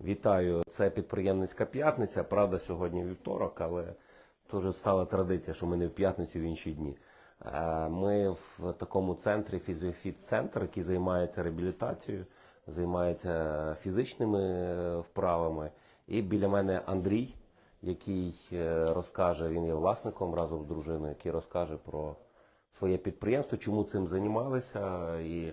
Вітаю, це підприємницька п'ятниця. Правда, сьогодні вівторок, але теж стала традиція, що ми не в п'ятницю, в інші дні. Е, Ми в такому центрі фізіофіт-центр, який займається реабілітацією, займається фізичними е, вправами. І біля мене Андрій, який е, розкаже, він є власником разом з дружиною, який розкаже про своє підприємство, чому цим займалися і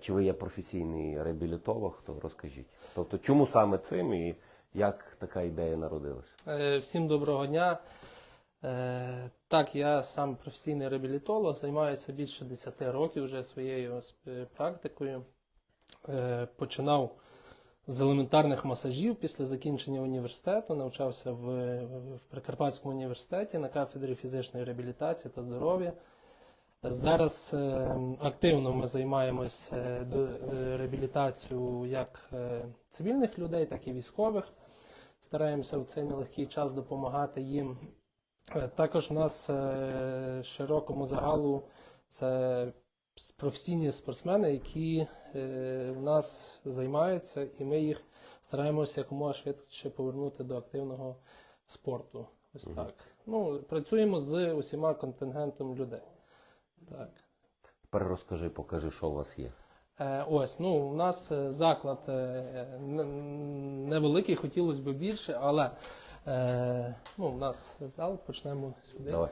чи ви є професійний реабілітолог, то розкажіть. Тобто, чому саме цим і як така ідея народилася? Е, Всім доброго дня. Е, Так, я сам професійний реабілітолог, займаюся більше 10 років вже своєю практикою. Е, Починав з елементарних масажів після закінчення університету, навчався в Прикарпатському університеті на кафедрі фізичної реабілітації та здоров'я. Зараз е, активно ми займаємось е, е, реабілітацією як цивільних людей, так і військових. Стараємося в цей нелегкий час допомагати їм. Також в нас широкому загалу це професійні спортсмени, які в нас займаються, і ми їх стараємося якомога швидше повернути до активного спорту. Ось так. Ну, працюємо з усіма контингентом людей. Так. Тепер розкажи, покажи, що у вас є. Е, Ось, ну, у нас е, заклад е, невеликий, хотілося б більше, але ну, у нас зал, почнемо сюди. Давай.